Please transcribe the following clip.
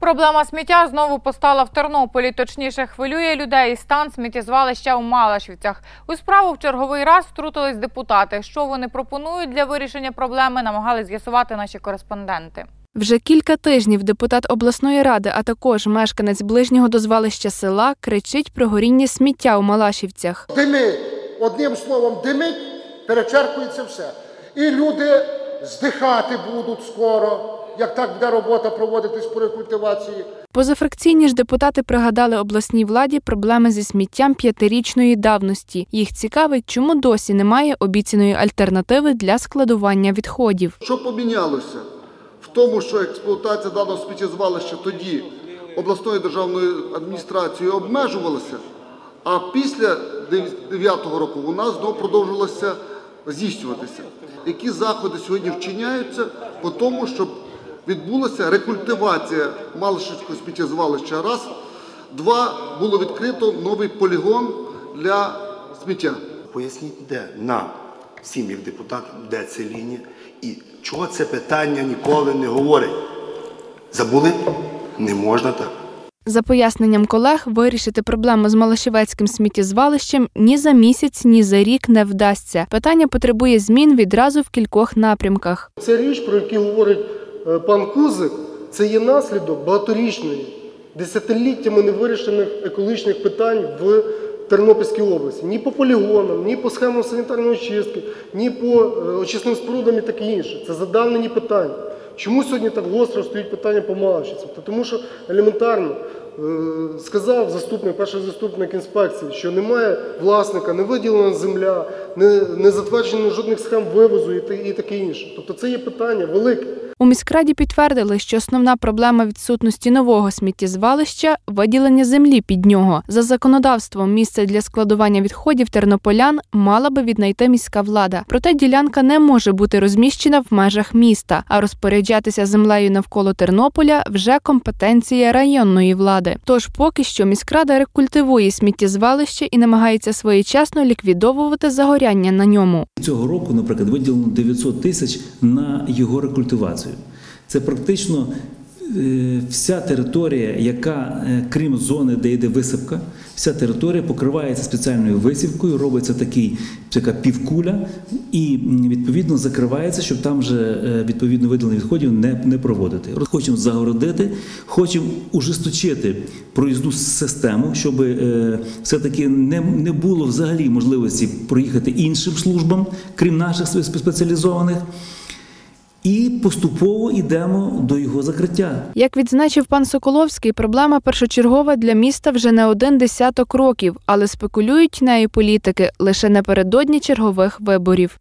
Проблема сміття знову постала в Тернополі. Точніше, хвилює людей стан сміттєзвалища у Малашівцях. У справу в черговий раз втрутились депутати. Що вони пропонують для вирішення проблеми, намагались з'ясувати наші кореспонденти. Вже кілька тижнів депутат обласної ради, а також мешканець ближнього до звалища села, кричить про горіння сміття у Малашівцях. Димить, одним словом, димить, перечеркується все. І люди здихати будуть скоро, як так буде робота проводитись по рекультивації. Позафракційні ж депутати пригадали обласній владі проблеми зі сміттям п'ятирічної давності. Їх цікавить, чому досі немає обіцяної альтернативи для складування відходів. Що помінялося? В тому, що експлуатація даного сміттєзвалища тоді обласною державною адміністрацією обмежувалася, а після 9-го року вона знову продовжилася здійснюватися. Які заходи сьогодні вчиняються по тому, щоб відбулася рекультивація Малишівського сміттєзвалища? Раз, два, було відкрито новий полігон для сміття. Поясніть, де нам, всім як депутатам, де це лінія і чого це питання ніколи не говорить. Забули? Не можна так. За поясненням колег, вирішити проблему з Малашівецьким сміттєзвалищем ні за місяць, ні за рік не вдасться. Питання потребує змін відразу в кількох напрямках. Ця річ, про яку говорить пан Кузик, це є наслідок багаторічної, десятиліттями невирішених екологічних питань в Тернопільській області. Ні по полігонам, ні по схемам санітарної очистки, ні по е, очисним спорудам і таке інше. Це задавнені питання. Чому сьогодні так гостро стоїть питання по Малашівцям? Та Тому що елементарно е, сказав заступник, перший заступник інспекції, що немає власника, не виділена земля, не, не затверджено жодних схем вивозу і таке інше. Тобто це є питання велике. У міськраді підтвердили, що основна проблема відсутності нового сміттєзвалища виділення землі під нього. За законодавством місце для складування відходів тернополян мала би віднайти міська влада. Проте ділянка не може бути розміщена в межах міста, а розпоряджатися землею навколо Тернополя вже компетенція районної влади. Тож поки що міськрада рекультивує сміттєзвалище і намагається своєчасно ліквідовувати загоряння на ньому. Цього року, наприклад, виділено 900 тисяч на його рекультивацію. Це практично е, вся територія, яка, е, крім зони, де йде висипка, вся територія покривається спеціальною висівкою, робиться такий, така півкуля і відповідно закривається, щоб там вже е, відповідно виділення відходів не, не проводити. Хочемо загородити, хочемо ужесточити проїзну систему, щоб все-таки не, не було взагалі можливості проїхати іншим службам, крім наших спеціалізованих. І поступово йдемо до його закриття. Як відзначив пан Соколовський, проблема першочергова для міста вже не один десяток років, але спекулюють нею політики лише напередодні чергових виборів.